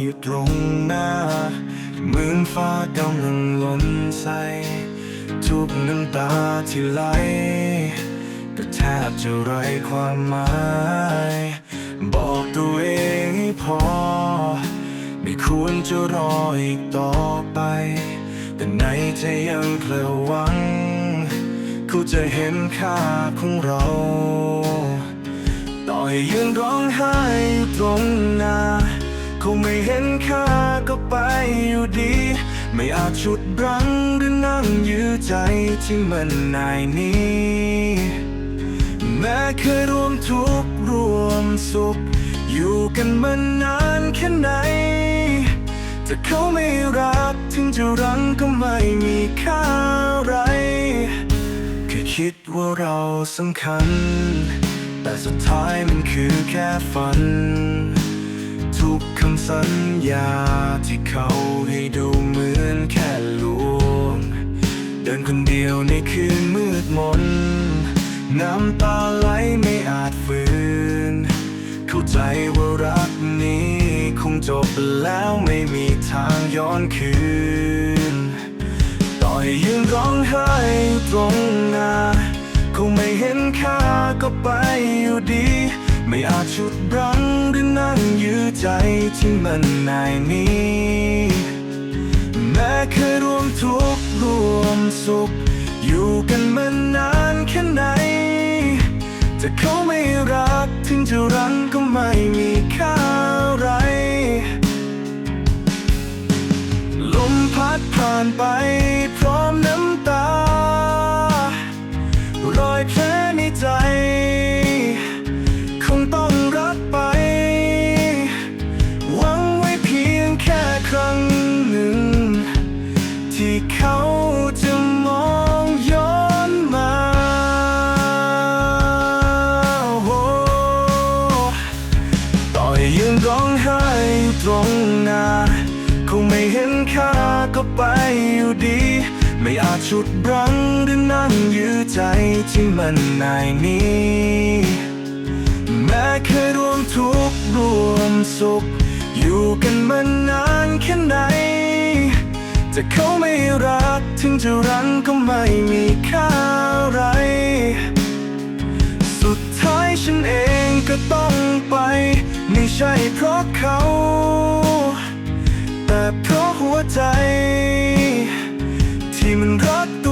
อยู่ตรงหน้าเหมือนฟ้ากำลังล้นใสทุกน้ำตาที่ไหลก็แทบจะไร้ความหมาย บอกตัวเองให้พอ ไม่ควรจะรออีกต่อไป แต่ไหนใจยังเคลหวังเขาจะเห็นค่าของเรา ต่อยยืนร้องไห้อยู่ตรงหน้า เขาไม่เห็นค่าก็ไปอยู่ดี ไม่อาจฉุดรั้งหรือนั่งยื้อใจที่มันนายนี้ แม้เคยร่วมทุกข์ร่วมสุข อยู่กันมานานแค่ไหนแต่เขาไม่รักถึงจะรังก็ไม่มีค่าอะไรแค่คิดว่าเราสำคัญ แต่สุดท้ายมันคือแค่ฝัน ทุกคำสัญญาที่เขาให้ดูเหมือนแค่ลวง เดินคนเดียวในคืนมืดมน น้ำตาไหลไม่อาจฝืน เข้าใจว่ารักนี้ คงจบแล้วไม่มีทางย้อนคืน ต่อให้ยืนร้องไห้ตรงหน้าคงไม่เห็นค่าก็ไปอยู่ดี ไม่อาจฉุดรั้งหรือนั่งยื้อใจที่มันนายนี้ แม้เคยรวมทุกข์รวมสุข อยู่กันมานานแค่ไหน แต่เขาไม่รักถึงจะรั้งก็ไม่มีค่าไร ลมพัดผ่านไป เขาจะมองย้อนมา ต่อให้ยืนร้องไห้อยู่ตรงหน้าคงไม่เห็นค่าก็ไปอยู่ดี ไม่อาจฉุดรั้งหรือนั่งยื้อใจที่มันนายนี้ แม้เคยรวมทุกข์รวมสุข อยู่กันมานานแค่ไหน แต่เขาไม่รักถึงจะรันก็ไม่มีค่าอะไร สุดท้ายฉันเองก็ต้องไป ไม่ใช่เพราะเขา แต่เพราะหัวใจ ที่มันรักตัว